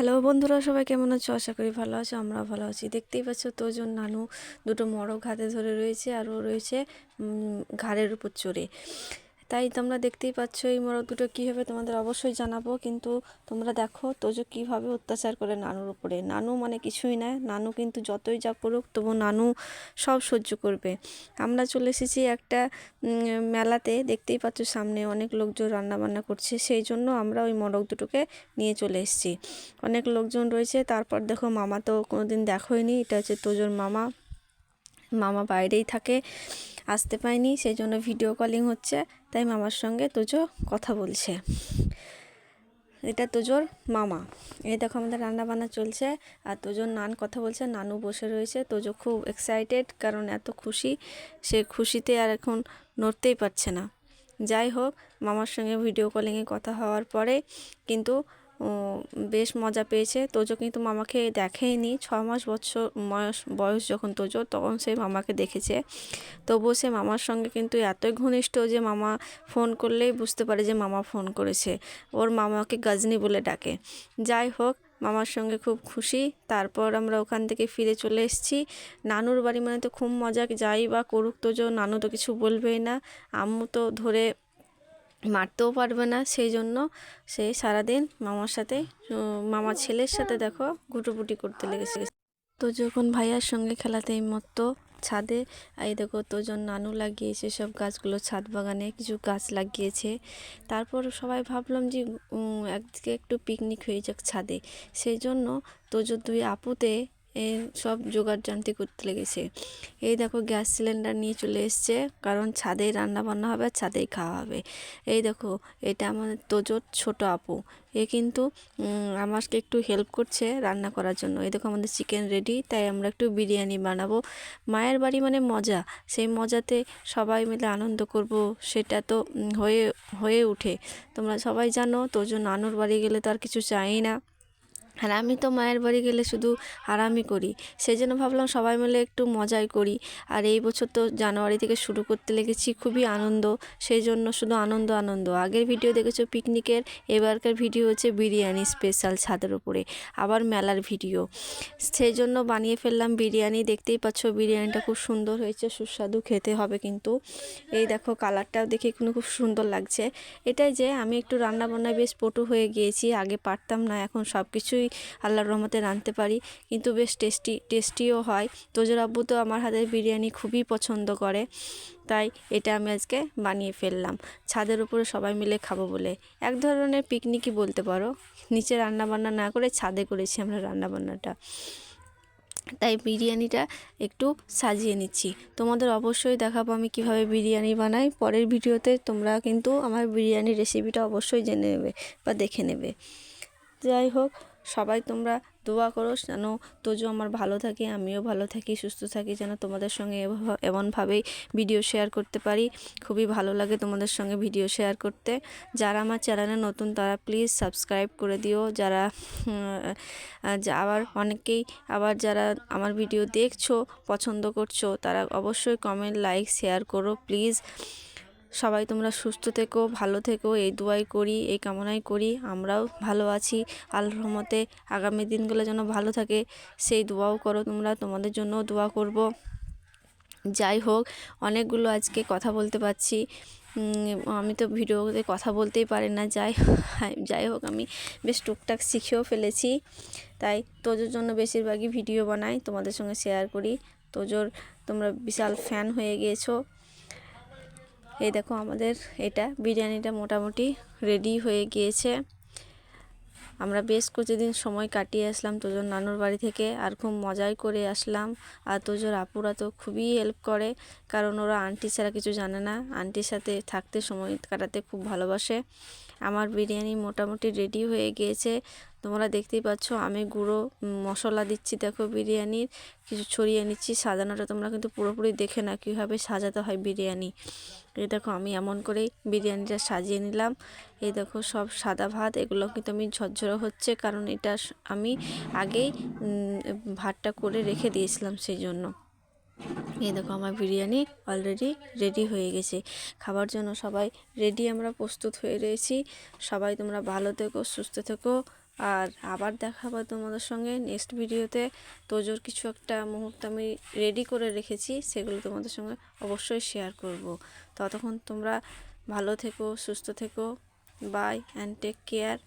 Hello বন্ধুরা, সবাই কেমন আছো? আশা করি ভালো আছো আমরা ভালো আছি। দেখতেই পাচ্ছ, তোজন, নানু দুটো মরক হাতে ধরে রয়েছে আর ও রয়েছে ঘাড়ের উপর চড়ে। তাই তোমরা দেখতেই পাচ্ছ এই মরক দুটো কী হবে তোমাদের অবশ্যই জানাব, কিন্তু তোমরা দেখো তোজো কীভাবে অত্যাচার করে নানুর উপরে। নানু মানে কিছুই না, নানু কিন্তু যতই যা করুক তবু নানু সব সহ্য করবে। আমরা চলে এসেছি একটা মেলাতে, দেখতেই পাচ্ছ সামনে অনেক লোকজন রান্না বান্না করছে, সেই জন্য আমরা ওই মরক দুটোকে নিয়ে চলে এসেছি। অনেক লোকজন রয়েছে, তারপর দেখো মামা তো কোনো কোনোদিন দেখোইনি, এটা হচ্ছে তোজোর মামা। মামা বাইরেই থাকে, আসতে পায়নি, সেই জন্য ভিডিও কলিং হচ্ছে। তাই মামার সঙ্গে তোজো কথা বলছে। এটা তোজোর মামা। এই দেখো আমাদের রান্না বান্না চলছে আর তোজোর নান কথা বলছে, নানু বসে রয়েছে। তোজো খুব এক্সাইটেড কারণ এত খুশি, সে খুশিতে আর এখন নড়তেই পারছে না। যাই হোক, মামার সঙ্গে ভিডিও কলিংয়ে কথা হওয়ার পরে কিন্তু বেশ মজা পেয়েছে। তোজো কিন্তু মামাকে দেখেইনি। ছ মাস বছর বয়স বয়স যখন তোজো, তখন সে মামাকে দেখেছে। তবুও সে মামার সঙ্গে কিন্তু এতই ঘনিষ্ঠ যে মামা ফোন করলেই বুঝতে পারে যে মামা ফোন করেছে। ওর মামাকে গাজনি বলে ডাকে। যাই হোক, মামার সঙ্গে খুব খুশি। তারপর আমরা ওখান থেকে ফিরে চলে এসেছি। নানুর বাড়ি মানে তো খুব মজা। যাই বা করুক তোজো, নানু তো কিছু বলবেই না। আম্মু তো ধরে মারতেও পারবে না সেই জন্য সে সারাদিন মামার সাথে মামার ছেলের সাথে দেখো গুটুপুটি করতে লেগেছে। তো যখন ভাইয়ার সঙ্গে খেলাতে এই মতো ছাদে, এই দেখো তোজন নানু লাগিয়েছে, সব গাছগুলো ছাদ বাগানে কিছু গাছ লাগিয়েছে। তারপর সবাই ভাবলাম যে একদিকে একটু পিকনিক হয়ে যাক ছাদে। সেই জন্য তোজো দুই আপুতে সব জোগাড় জানতি করতে লেগেছে। এই দেখো গ্যাস সিলিন্ডার নিয়ে চলে এসছে, কারণ ছাদেই রান্না বান্না হবে, ছাদেই খাওয়া হবে। এই দেখো, এটা আমাদের তোজোর ছোট আপু। এ কিন্তু আমাকে একটু হেল্প করছে রান্না করার জন্য। এই দেখো আমাদের চিকেন রেডি তাই আমরা একটু বিরিয়ানি বানাবো। মায়ের বাড়ি মানে মজা। সেই মজাতে সবাই মিলে আনন্দ করব, সেটা তো হয়ে হয়ে ওঠে। তোমরা সবাই জানো তোজো নানুর বাড়ি গেলে তো আর কিছু চাই না। আর আমি তো মায়ের বাড়ি গেলে শুধু আরামই করি। সেই জন্য ভাবলাম সবাই মিলে একটু মজাই করি। আর এই বছর তো জানুয়ারি থেকে শুরু করতে লেগেছি, খুবই আনন্দ। সেই জন্য শুধু আনন্দ আনন্দ। আগের ভিডিও দেখেছ পিকনিকের? এবারকার ভিডিও হচ্ছে বিরিয়ানি স্পেশাল ছাদের উপরে। আবার মেলার ভিডিও। সেই জন্য বানিয়ে ফেললাম বিরিয়ানি। দেখতেই পাচ্ছ বিরিয়ানিটা খুব সুন্দর হয়েছে, সুস্বাদু, খেতে হবে কিন্তু। এই দেখো কালারটাও দেখে এখনও খুব সুন্দর লাগছে। এটাই যে আমি একটু রান্না বান্নায় বেশ পটু হয়ে গিয়েছি, আগে পারতাম না, এখন সব কিছুই আল্লাহর রহমতে রাঁধতে পারি। কিন্তু বেশ টেস্টি, টেস্টিও হয়। তোজোর আব্বু তো আমার হাতের বিরিয়ানি খুবই পছন্দ করে। তাই এটা আমি আজকে বানিয়ে ফেললাম। ছাদের উপরে সবাই মিলে খাব বলে। এক ধরনের পিকনিকই বলতে পারো। নিচে রান্না বান্না না করে ছাদে করেছি আমরা রান্নাবান্নাটা। তাই বিরিয়ানিটা একটু সাজিয়ে নিচ্ছি। তোমাদের অবশ্যই দেখাবো আমি কীভাবে বিরিয়ানি বানাই। পরের ভিডিওতে তোমরা কিন্তু আমার বিরিয়ানির রেসিপিটা অবশ্যই জেনে নেবে বা দেখে নেবে। যাই হোক সবাই তোমরা দোয়া করো যেন তোজো আমার ভালো থাকে, আমিও ভালো থাকি, সুস্থ থাকি, যেন তোমাদের সঙ্গে এমনভাবেই ভিডিও শেয়ার করতে পারি। খুবই ভালো লাগে তোমাদের সঙ্গে ভিডিও শেয়ার করতে। যারা আমার চ্যানেলে নতুন তারা প্লিজ সাবস্ক্রাইব করে দিও। যারা আবার অনেকেই আবার যারা আমার ভিডিও দেখছ, পছন্দ করছ, তারা অবশ্যই কমেন্ট লাইক শেয়ার করো প্লিজ সবাই তোমরা সুস্থ থেকো, ভালো থেকো, এই দোয়াই করি, এই কামনাই করি, আমরাও ভালো আছি। আল্লাহর রহমতে আগামী দিনগুলো যেন ভালো থাকে, সেই দোয়াও করো তোমরা, তোমাদের জন্যও দোয়া করব। যাই হোক, অনেকগুলো আজকে কথা বলতে পারছি। আমি তো ভিডিওতে কথা বলতেই পারি না, যাই যাই হোক, আমি বেশ টুকটাক শিখেও ফেলেছি। তাই তোজোর জন্য বেশিরভাগই ভিডিও বানাই, তোমাদের সঙ্গে শেয়ার করি। তোজোর, তোমরা বিশাল ফ্যান হয়ে গিয়েছো। এই দেখো আমাদের এটা বিরিয়ানিটা মোটামুটি রেডি হয়ে গিয়েছে। আমরা বেশ কিছুদিন সময় কাটিয়ে আসলাম তোজোর নানুর বাড়ি থেকে, আর খুব মজাই করে আসলাম। আর তোজোর আপুরা তো খুবই হেল্প করে, কারণ ওরা আন্টি ছাড়া কিছু জানে না। আন্টির সাথে থাকতে সময় কাটাতে খুব ভালোবাসে। আমার বিরিয়ানি মোটামুটি রেডি হয়ে গিয়েছে। তোমরা দেখতেই পাচ্ছ, আমি গুঁড়ো মশলা দিচ্ছি, দেখো বিরিয়ানির। কিছু ছড়িয়ে নিচ্ছি, সাজানোটা তোমরা কিন্তু পুরোপুরি দেখে না কীভাবে সাজাতে হয় বিরিয়ানি। এই দেখো, আমি এমন করেই বিরিয়ানিটা সাজিয়ে নিলাম। এই দেখো, সব সাদা ভাত, এগুলো কিন্তু আমি ঝরঝরে হচ্ছে, কারণ এটা আমি আগেই ভাতটা করে রেখে দিয়েছিলাম সেই জন্য। এই দেখো আমার বিরিয়ানি অলরেডি রেডি হয়ে গেছে। খাবার জন্য সবাই রেডি আমরা প্রস্তুত হয়ে রয়েছি। সবাই তোমরা ভালো থেকো, সুস্থ থেকো। আর আবার দেখাবো তোমাদের সঙ্গে নেক্সট ভিডিওতে। তোজোর কিছু একটা মুহূর্ত আমি রেডি করে রেখেছি, সেগুলো তোমাদের সঙ্গে অবশ্যই শেয়ার করব। ততক্ষণ তোমরা ভালো থেকো, সুস্থ থেকো। বাই অ্যান্ড টেক কেয়ার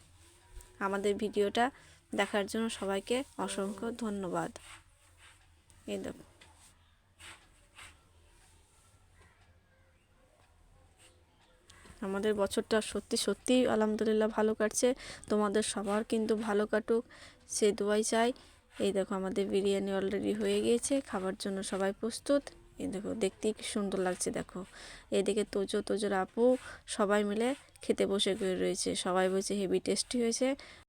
আমাদের ভিডিওটা দেখার জন্য সবাইকে অসংখ্য ধন্যবাদ। এই দেখো। আমাদের বছরটা সত্যি সত্যিই আলহামদুলিল্লাহ ভালো কাটছে। তোমাদের সবার কিন্তু ভালো কাটুক, সে দোয়াই চাই। এই দেখো আমাদের বিরিয়ানি অলরেডি হয়ে গিয়েছে, খাবার জন্য সবাই প্রস্তুত। এই দেখো, দেখতেই কি সুন্দর লাগছে, দেখো। এদিকে তোজো, তোজোর আপু সবাই মিলে খেতে বসে রয়েছে, সবাই বলছে হেভি টেস্টি হয়েছে।